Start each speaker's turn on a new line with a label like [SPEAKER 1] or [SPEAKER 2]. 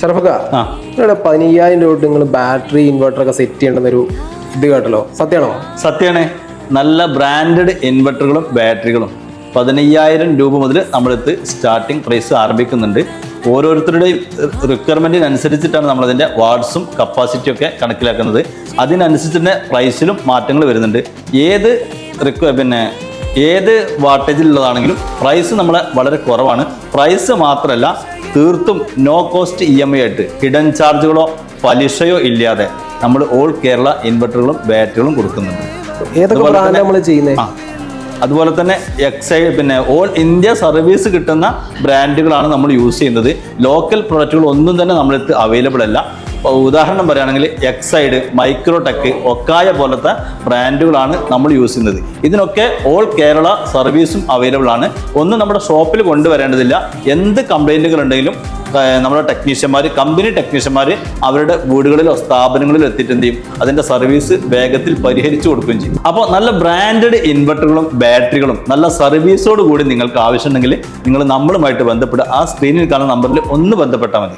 [SPEAKER 1] ഷറഫക്ക നിങ്ങളുടെ പതിനയ്യായിരം രൂപ നിങ്ങൾ ബാറ്ററി ഇൻവെർട്ടർ ഒക്കെ സെറ്റ് ചെയ്യണമെന്നൊരു ഇത് കേട്ടല്ലോ. സത്യമാണോ?
[SPEAKER 2] സത്യമാണ് നല്ല ബ്രാൻഡഡ് ഇൻവെർട്ടറുകളും ബാറ്ററികളും പതിനയ്യായിരം രൂപ മുതൽ നമ്മളെടുത്ത് സ്റ്റാർട്ടിംഗ് പ്രൈസ് ആരംഭിക്കുന്നുണ്ട്. ഓരോരുത്തരുടെയും റിക്വയർമെന്റിനനുസരിച്ചിട്ടാണ് നമ്മളതിന്റെ വാട്സും കപ്പാസിറ്റിയും ഒക്കെ കണക്കിലാക്കുന്നത്. അതിനനുസരിച്ച് തന്നെ പ്രൈസിലും മാറ്റങ്ങൾ വരുന്നുണ്ട്. ഏത് റിക്വ പിന്നെ ഏത് വാട്ടേജിലുള്ളതാണെങ്കിലും പ്രൈസ് നമ്മളെ വളരെ കുറവാണ്. പ്രൈസ് മാത്രമല്ല തീർത്തും no cost E M I ആയിട്ട് ഹിഡൻ ചാർജുകളോ പലിശയോ ഇല്ലാതെ നമ്മൾ ഓൾ കേരള ഇൻവെർട്ടറുകളും ബാറ്ററികളും കൊടുക്കുന്നുണ്ട്. അതുപോലെ തന്നെ- എക്സൈ പിന്നെ ഓൾ ഇന്ത്യ സർവീസ് കിട്ടുന്ന ബ്രാൻഡുകളാണ് നമ്മൾ യൂസ് ചെയ്യുന്നത്. ലോക്കൽ പ്രൊഡക്റ്റുകൾ ഒന്നും തന്നെ നമ്മളിത് അവൈലബിൾ അല്ല. ഉദാഹരണം പറയുകയാണെങ്കിൽ എക്സൈഡ് മൈക്രോടെക് ഒക്കായ പോലത്തെ ബ്രാൻഡുകളാണ് നമ്മൾ യൂസ് ചെയ്യുന്നത്. ഇതിനൊക്കെ ഓൾ കേരള സർവീസും അവൈലബിൾ ആണ്. ഒന്നും നമ്മുടെ ഷോപ്പിൽ കൊണ്ടുവരേണ്ടതില്ല. എന്ത് കംപ്ലൈന്റുകൾ ഉണ്ടെങ്കിലും നമ്മുടെ ടെക്നീഷ്യന്മാർ കമ്പനി ടെക്നീഷ്യന്മാർ അവരുടെ വീടുകളിലോ സ്ഥാപനങ്ങളിലോ എത്തിയിട്ട് എന്ത് ചെയ്യും? അതിന്റെ സർവീസ് വേഗത്തിൽ പരിഹരിച്ചു കൊടുക്കുകയും ചെയ്യും. അപ്പോൾ നല്ല ബ്രാൻഡഡ് ഇൻവെർട്ടറുകളും ബാറ്ററികളും നല്ല സർവീസോട് കൂടി നിങ്ങൾക്ക് ആവശ്യമുണ്ടെങ്കിൽ നിങ്ങൾ നമ്മളുമായിട്ട് ബന്ധപ്പെടുക. ആ സ്ക്രീനിൽ കാണുന്ന നമ്പറിൽ ഒന്ന് ബന്ധപ്പെട്ടാൽ മതി.